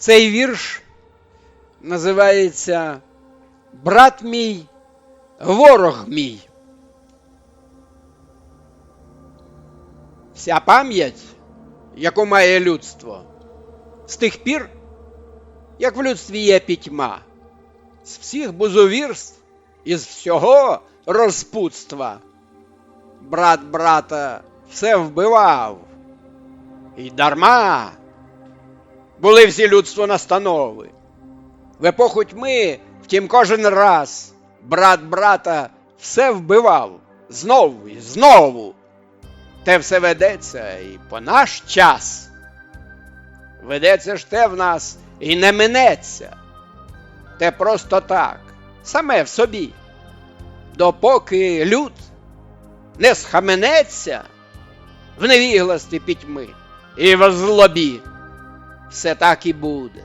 Цей вірш називається Брат мій, ворог мій. Вся пам'ять, яку має людство, з тих пір, як в людстві є пітьма, з всіх бузовірств, із всього розпутства. Брат брата все вбивав. І дарма були всі людство настанови. В епоху тьми, втім, кожен раз брат брата все вбивав знову і знову. Те все ведеться і по наш час. Ведеться ж те в нас і не минеться. Те просто так, саме в собі. Допоки люд не схаменеться в невігласті пітьми і в злобі, все так і буде.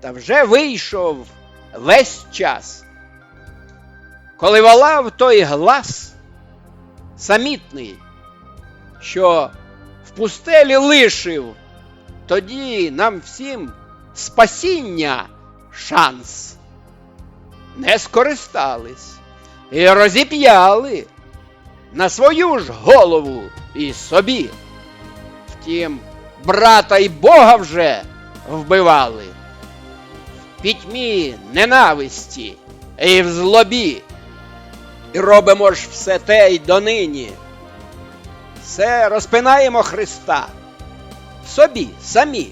Та вже вийшов весь час, коли волав той глас самітний, що в пустелі лишив, тоді нам всім спасіння шанс. Не скористались і розіп'яли на свою ж голову і собі. Втім, брата й Бога вже вбивали в пітьмі ненависті і в злобі. І робимо ж все те й донині. Все розпинаємо Христа собі самі,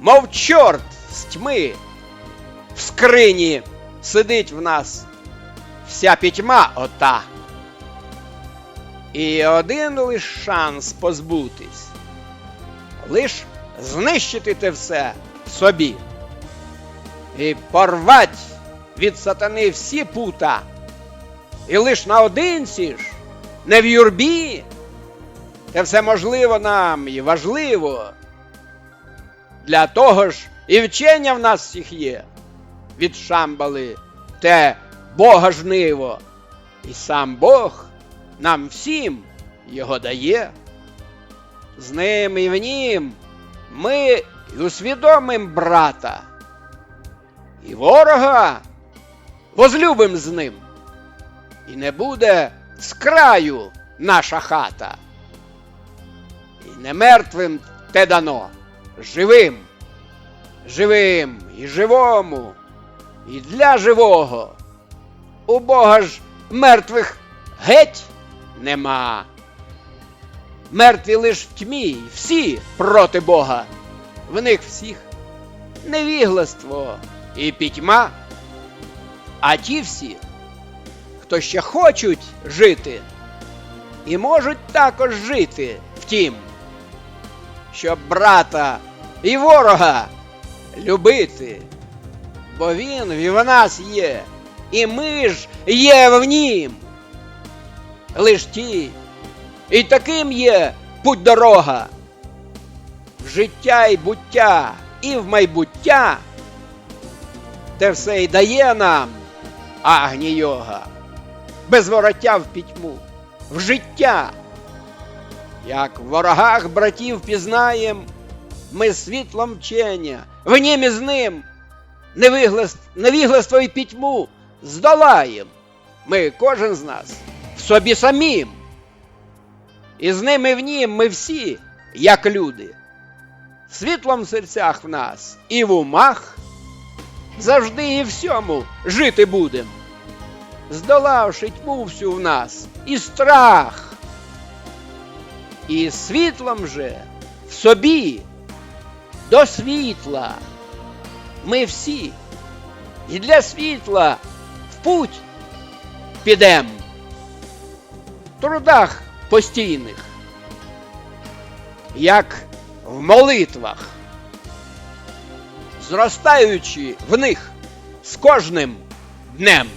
мов чорт з тьми, в скрині сидить в нас вся пітьма ота. І один лиш шанс позбутись, лиш знищити те все собі і порвать від сатани всі пута, і лиш наодинці ж, не в юрбі, те все можливо нам і важливо. Для того ж і вчення в нас всіх є від Шамбали те Бога жниво, і сам Бог нам всім його дає. З ним і в нім ми усвідомим брата, і ворога возлюбим з ним, і не буде з краю наша хата. І не мертвим те дано, живим, живим і живому, і для живого. У Бога ж мертвих геть нема. Мертві лиш в тьмі, всі проти Бога. В них всіх невігластво і пітьма. А ті всі, хто ще хочуть жити, і можуть також жити втім, щоб брата і ворога любити, бо він і в нас є, і ми ж є в нім. Лиш ті, і таким є путь дорога, в життя і буття, і в майбуття, те все й дає нам агні йога, без вороття в пітьму, в життя. Як в ворогах братів пізнаєм, ми світлом вчення, в нім і з ним невігластво і пітьму здолаєм. Ми, кожен з нас, в собі самім. І з ними в нім ми всі, як люди, світлом в серцях в нас і в умах, завжди і всьому жити будем, здолавши тьму всю в нас і страх, і світлом же в собі до світла. Ми всі, і для світла в путь підем. В трудах постійних, як в молитвах, зростаючи в них з кожним днем.